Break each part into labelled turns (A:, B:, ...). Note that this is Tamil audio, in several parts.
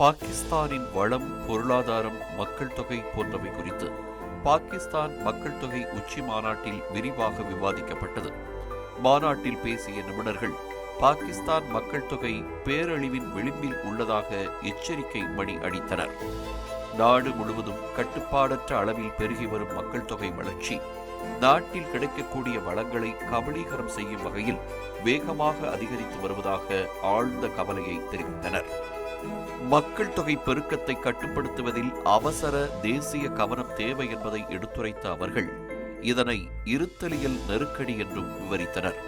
A: பாகிஸ்தானின் வளம் பொருளாதாரம் மக்கள் தொகை போன்றவை குறித்து பாகிஸ்தான் மக்கள் தொகை உச்சி மாநாட்டில் விரிவாக விவாதிக்கப்பட்டது. மாநாட்டில் பேசிய நிபுணர்கள் பாகிஸ்தான் மக்கள் தொகை பேரழிவின் விளிம்பில் உள்ளதாக எச்சரிக்கை மணி அடித்தனர். நாடு முழுவதும் கட்டுப்பாடற்ற அளவில் பெருகி வரும் மக்கள் தொகை வளர்ச்சி நாட்டில் கிடைக்கக்கூடிய வளங்களை கபலீகரம் செய்யும் வகையில் வேகமாக அதிகரித்து வருவதாக ஆழ்ந்த கவலையை தெரிவித்தனர். மக்கள் தொகை பெருக்கத்தை கட்டுப்படுத்துவதில் அவசர தேசிய கவனம் தேவை என்பதை எடுத்துரைத்த அவர்கள் இதனை இருத்தலியல் நெருக்கடி என்றும் விவரித்தனர்.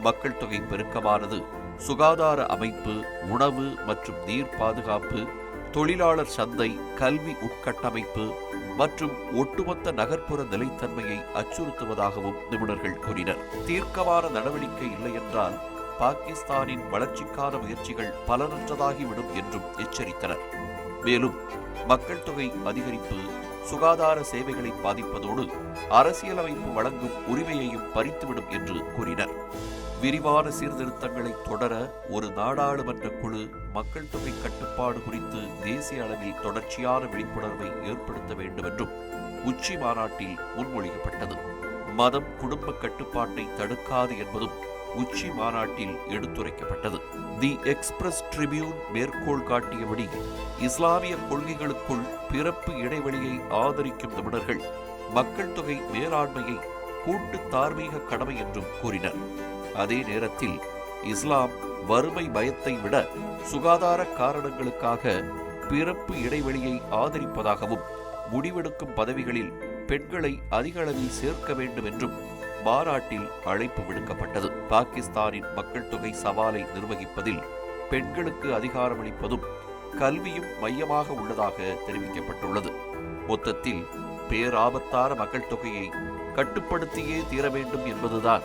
A: மக்கள் தொகை பெருக்கமானது சுகாதார அமைப்பு உணவு மற்றும் நீர் பாதுகாப்பு தொழிலாளர் சந்தை கல்வி உட்கட்டமைப்பு மற்றும் ஒட்டுமொத்த நகர்ப்புற நிலைத்தன்மையை அச்சுறுத்துவதாகவும் நிபுணர்கள் கூறினர். தீர்க்கமான நடவடிக்கை இல்லை என்றால் பாகிஸ்தானின் வளர்ச்சிக்கான முயற்சிகள் பலனற்றதாகிவிடும் என்றும் எச்சரித்தனர். மேலும் மக்கள் தொகை அதிகரிப்பு சுகாதார சேவைகளை பாதிப்பதோடு அரசியலமைப்பு வழங்கும் உரிமையையும் பறித்துவிடும் என்று கூறினர். விரிவான சீர்திருத்தங்களை தொடர ஒரு நாடாளுமன்ற குழு மக்கள் தொகை கட்டுப்பாடு குறித்து தேசிய அளவில் தொடர்ச்சியான விழிப்புணர்வை ஏற்படுத்த வேண்டும் என்றும் உச்சி மாநாட்டில் முன்மொழியப்பட்டது. மதம் குடும்ப கட்டுப்பாட்டை தடுக்காது என்பதும் உச்சி மாநாட்டில் எடுத்துரைக்கப்பட்டது. தி எக்ஸ்பிரஸ் ட்ரிபியூன் மேற்கோள் காட்டியபடி இஸ்லாமிய கொள்கைகளுக்குள் பிறப்பு இடைவெளியை ஆதரிக்கும் நிபுணர்கள் மக்கள் தொகை மேலாண்மையை கூட்டு தார்மீக கடமை என்றும் கூறினர். அதே நேரத்தில் இஸ்லாம் வறுமை பயத்தை விட சுகாதார காரணங்களுக்காக பிறப்பு இடைவெளியை ஆதரிப்பதாகவும் முடிவெடுக்கும் பதவிகளில் பெண்களை அதிக அளவில் சேர்க்க வேண்டும் என்றும் மாநாட்டில் அழைப்பு விடுக்கப்பட்டது. பாகிஸ்தானின் மக்கள் தொகை சவாலை நிர்வகிப்பதில் பெண்களுக்கு அதிகாரமளிப்பதும் கல்வியும் மையமாக உள்ளதாக தெரிவிக்கப்பட்டுள்ளது. மொத்தத்தில் பேராபத்தான மக்கள் தொகையை கட்டுப்படுத்தியே தீர வேண்டும் என்பதுதான்